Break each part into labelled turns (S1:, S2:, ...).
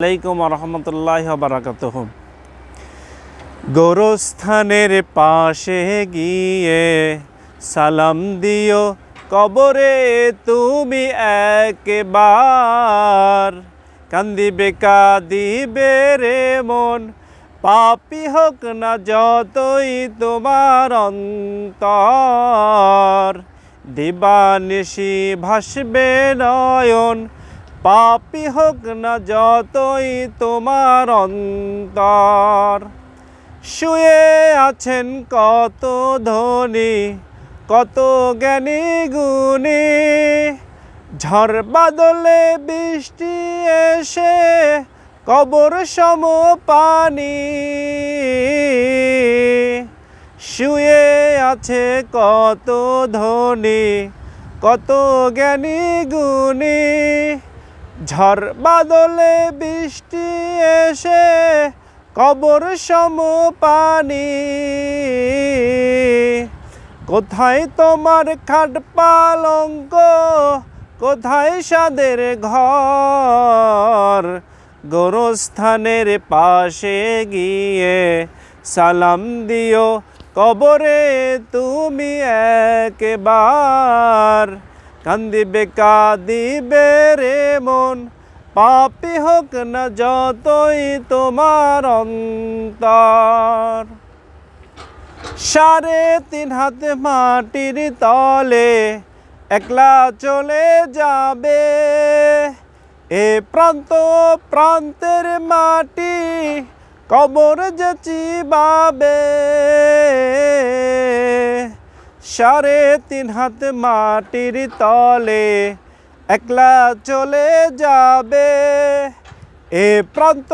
S1: আলাইকুম রহমতুল্লাহ বারাকাত গোরস্থানের পাশে গিয়ে সালাম দিও কবরে, তুমি একবার। কান্দিবে, কাঁদিবে রে মন, পাপি হোক না যতই তোমার অন্তর। দিবানিশি ভাসবে নয়ন পাপি হোক না যতই তোমার অন্তর। শুয়ে আছেন কত ধনী, কত জ্ঞানী গুণী। ঝড় বাদলে বৃষ্টি এসে কবর সম পানি। শুয়ে আছে কত ধনী, কত জ্ঞানী গুণী। ঝড় বাদলে বৃষ্টি এসে কবর সম পানি। কোথায় তোমার খাট পালঙ্ক, কোথায় সাদের ঘর? গোরস্থানের পাশে গিয়ে সালাম দিও কবরে, তুমি একবার। কান্দিবে, কাঁদিবে রে মন। পাপি হোক না যতই তোমার অন্তর। সাড়ে তিন হাত মাটির তলে একলা চলে যাবে। এ প্রান্ত, প্রান্তের মাটি কবর যে চিবাবে। সাড়ে তিন হাত মাটির তলে, একলা চলে যাবে। এ প্রান্ত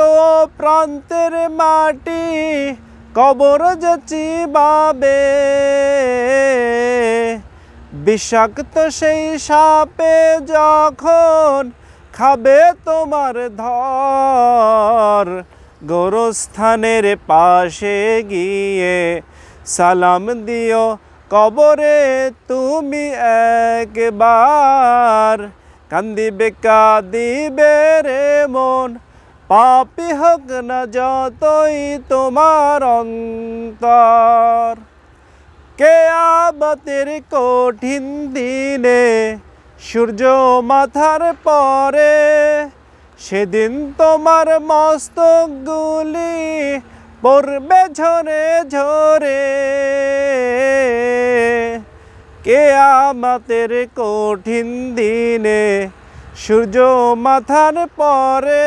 S1: প্রান্তের মাটি কবর যে চিবাবে। বিষাক্ত সেই সাপে যখন খাবে তোমার ধর, গোরস্থানের পাশে গিয়ে সালাম দিও কবরে তুমি একবার কান্দিবে কাঁদিবে রে মন। পাপি হোক না যতই তোমার অন্তর। কে আবাতের কঠিন দিনে সূর্য মাথার পরে সেদিন তোমার মস্তকগুলি পড়বে ঝরে ঝরে। কে আমাদের কঠিন দিনে সূর্য মাথার পরে?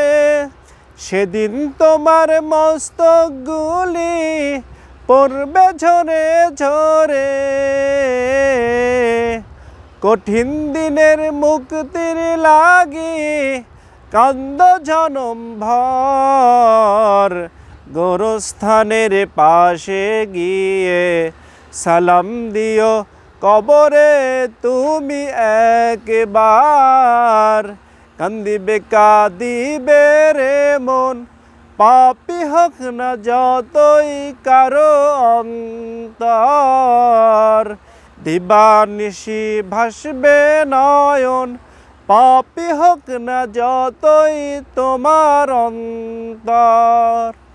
S1: সেদিন তোমার মস্তকগুলি পড়বে ঝরে ঝরে। কঠিন দিনের মুক্তির লাগি কান্দ জনম ভর। গোরস্থানের পাশে গিয়ে সালাম দিও কবরে তুমি একবার কান্দিবে, কাঁদিবে রে মন। পাপি হোক না যতই কারও অন্তর, দিবানিশি ভাসবে নয়ন। পাপি হোক না যতই তোমার অন্তর।